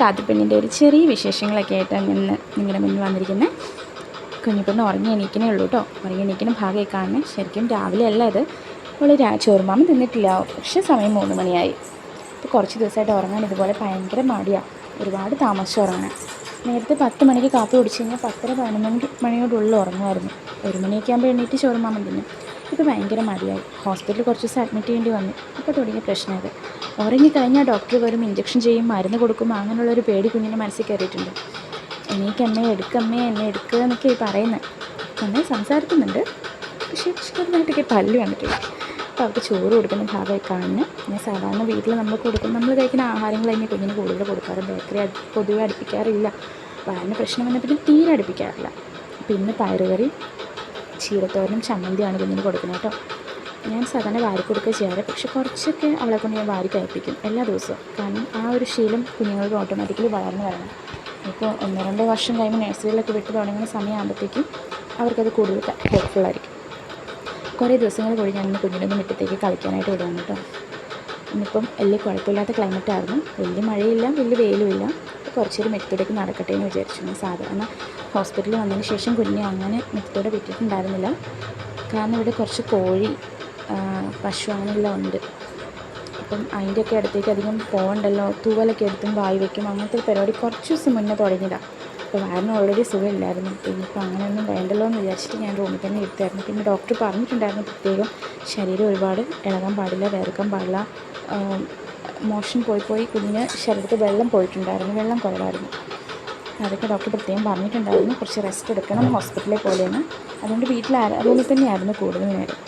കാത്തിപ്പെണ്ണിന്റെ ഒരു ചെറിയ വിശേഷങ്ങളൊക്കെ ആയിട്ടാണ് ഇന്ന് നിങ്ങളുടെ മുന്നിൽ വന്നിരിക്കുന്നത് കുഞ്ഞിപ്പെണ്ണ് ഉറങ്ങി എണീക്കണേ ഉള്ളൂ കേട്ടോ ഉറങ്ങി എണീക്കുന്ന ഭാഗമായി കാണുന്നത് ശരിക്കും രാവിലെ അല്ല ഇത്. അവൾ രാ ചോറുമാമ തിന്നിട്ടില്ല. പക്ഷേ സമയം മൂന്ന് മണിയായി. ഇപ്പോൾ കുറച്ച് ദിവസമായിട്ട് ഉറങ്ങാൻ ഇതുപോലെ ഭയങ്കര മടിയാണ് ഒരുപാട് താമസിച്ച് ഉറങ്ങാൻ. നേരത്തെ പത്ത് മണിക്ക് കാപ്പി കുടിച്ച് കഴിഞ്ഞാൽ പത്തര പതിനൊന്ന് മണിയോടുള്ളിൽ ഉറങ്ങുമായിരുന്നു. ഒരു മണിയൊക്കെ ആകുമ്പോൾ എണീറ്റ് ചോറുമാമൻ തിന്നും. ഇപ്പോൾ ഭയങ്കര മടിയായി. ഹോസ്പിറ്റലിൽ കുറച്ച് ദിവസം അഡ്മിറ്റ് ചെയ്യേണ്ടി വന്നു. അപ്പോൾ തുടങ്ങിയ പ്രശ്നമത് ഉറങ്ങിക്കഴിഞ്ഞാൽ ഡോക്ടർ വരും ഇഞ്ചക്ഷൻ ചെയ്യും മരുന്ന് കൊടുക്കും അങ്ങനെയുള്ളൊരു പേടി കുഞ്ഞിന്റെ മനസ്സിൽ കയറിയിട്ടുണ്ട്. എനിക്ക് എന്നെ എടുക്കമ്മേ എന്നെ എടുക്കുക എന്നൊക്കെ പറയുന്നത് എന്നെ സംസാരിക്കുന്നുണ്ട്. പക്ഷേ ചെറുതായിട്ടൊക്കെ പല്ല് വന്നിട്ടില്ല. അപ്പോൾ അവർക്ക് ചോറ് കൊടുക്കുന്ന ഭാഗമായി കാണുന്നു. പിന്നെ സാധാരണ വീട്ടിൽ നമ്മൾ കൊടുക്കും നമ്മൾ കഴിക്കുന്ന ആഹാരങ്ങൾ തന്നെ കുഞ്ഞിന് കൂടുതൽ കൊടുക്കാറ്. ബേക്കറി പൊതുവെ അടുപ്പിക്കാറില്ല. വയറിന് പ്രശ്നം വന്നാൽ പിന്നെ തീരെ അടുപ്പിക്കാറില്ല. പിന്നെ പയറുകറി ചീരത്തോരനും ചമ്മന്തിയാണ് കുഞ്ഞിന് കൊടുക്കുന്നത് കേട്ടോ. ഞാൻ സാധാരണ വാരി കൊടുക്കുക ചെയ്യാറ് പക്ഷെ കുറച്ചൊക്കെ അവളെ കൊണ്ട് ഞാൻ വാരി കഴിപ്പിക്കും എല്ലാ ദിവസവും. കാരണം ആ ഒരു ശീലം കുഞ്ഞുങ്ങൾക്ക് ഓട്ടോമാറ്റിക്കലി വളർന്നു വരണം. ഇപ്പോൾ ഒന്ന് രണ്ട് വർഷം കഴിയുമ്പോൾ നഴ്സറിയിലൊക്കെ വിട്ട് തുടങ്ങുന്ന സമയമാകുമ്പോഴത്തേക്കും അവർക്കത് കൂടുതൽ ആയിരിക്കും കുറേ ദിവസങ്ങൾ കൂടി ഞാൻ കുഞ്ഞിനൊന്ന് മുറ്റത്തേക്ക് കളിക്കാനായിട്ട് വിടുകയാണ് കേട്ടോ. ഇന്നിപ്പം വലിയ കുഴപ്പമില്ലാത്ത ക്ലൈമറ്റ് ആയിരുന്നു. വലിയ മഴയില്ല വലിയ വെയിലും ഇല്ല. മെത്തോടേക്ക് നടക്കട്ടെ എന്ന് വിചാരിച്ചു. സാധാരണ ഹോസ്പിറ്റലിൽ വന്നതിന് ശേഷം കുഞ്ഞ് അങ്ങനെ മെത്തോടെ വിട്ടിട്ടുണ്ടായിരുന്നില്ല കാരണം ഇവിടെ കുറച്ച് കോഴി പശു അങ്ങനെയെല്ലാം ഉണ്ട്. അപ്പം അതിന്റെയൊക്കെ അടുത്തേക്ക് അധികം പോകണ്ടല്ലോ തൂവലൊക്കെ എടുത്തും വായി വയ്ക്കും അങ്ങനത്തെ പരിപാടി കുറച്ച് ദിവസം മുന്നേ തുടങ്ങിയതാണ് അപ്പോൾ വയറിന് ഓൾറെഡി സുഖമില്ലായിരുന്നു. ഇനിയിപ്പോൾ അങ്ങനെയൊന്നും വേണ്ടല്ലോ എന്ന് വിചാരിച്ചിട്ട് ഞാൻ റൂമിൽ തന്നെ ഇരുത്തായിരുന്നു. പിന്നെ ഡോക്ടർ പറഞ്ഞിട്ടുണ്ടായിരുന്നു പ്രത്യേകം ശരീരം ഒരുപാട് ഇളകാൻ പാടില്ല വേർക്കാൻ പാടില്ല. മോഷൻ പോയി പോയി കുഞ്ഞിന് ശരീരത്തിൽ വെള്ളം പോയിട്ടുണ്ടായിരുന്നു വെള്ളം കുറവായിരുന്നു. അതൊക്കെ ഡോക്ടർ പ്രത്യേകം പറഞ്ഞിട്ടുണ്ടായിരുന്നു. കുറച്ച് റെസ്റ്റ് എടുക്കണം ഹോസ്പിറ്റലിൽ പോലെയാണ് അതുകൊണ്ട് വീട്ടിൽ റൂമിൽ തന്നെയായിരുന്നു കൂടുതൽ നേരം.